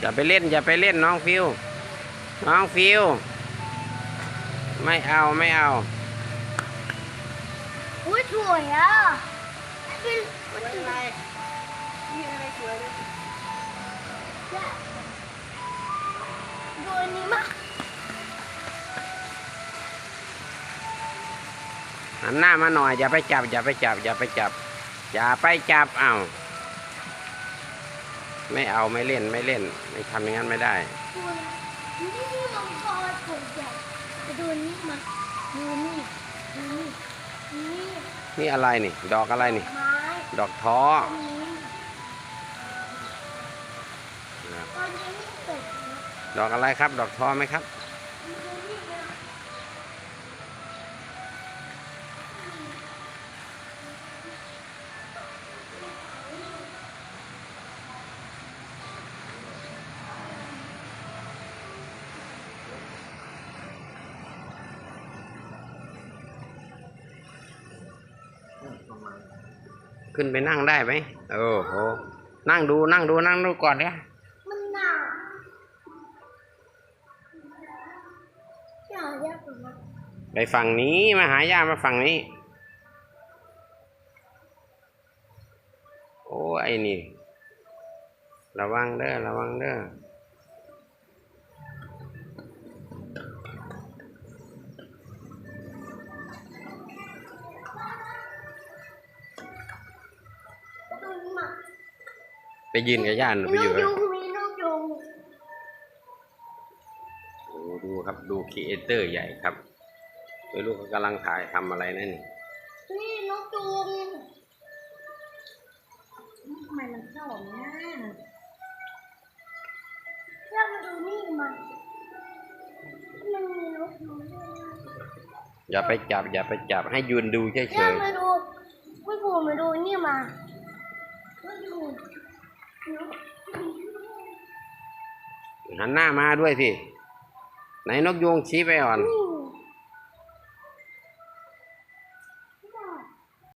อย่าไปเล่นอย่าไปเล่นน้องฟิว น้องฟิว ไม่เอาไม่เอาอุ้ยสวยอะเป็นอะไรนี่อะไรสวยเลยดูอันนี้มากหันหน้ามาหน่อยอย่าไปจับอย่าไปจับอย่าไปจับอย่าไปจับเอา ไม่เอาไม่เล่นไม่เล่น ไม่ทำอย่างนั้นไม่ได้ดูนะนี่มังกรตัวใหญ่ไปดูนี่มาดูนี่ดูนี่นี่นี่อะไรนี่ ดอกอะไรนี่ ไม้ดอกท้ออันนี้นะครับตอนนี้ไม่เสร็จนะดอกอะไรครับ ดอกท้อไหมครับ ดู ขึ้นไปนั่งได้ไหมโอ้โหนั่งดูนั่งดูนั่งดูก่อนเนี่ยมันหนาวอยากยากกว่านั้นไปฝั่งนี้มาหาย่ามาฝั่งนี้ โอ้ไอ้นี่ ระวังเด้อระวังเด้อ ดูนี่มา ไปยืนกับย่าหนูไปมีอนยู่กกับยุงมีนกยุงโอ้ดูครับดูครีเอเตอร์ใหญ่ครับไม่รู้เขากำลังถ่ายทำอะไรนั่นนี่นี่นกยุงทำไมมันเข้าแบบนี้เรามาดูนี่มันมันมีนกยุงด้วยนะอย่าไปจับ อย่าไปจับให้ยืนดูเฉย่ายมาดูไม่ผูมาดูนี่มาไม่ดูนกๆ หันหน้ามาด้วยสิ ไหนนกยูงชี้ไปอ่อน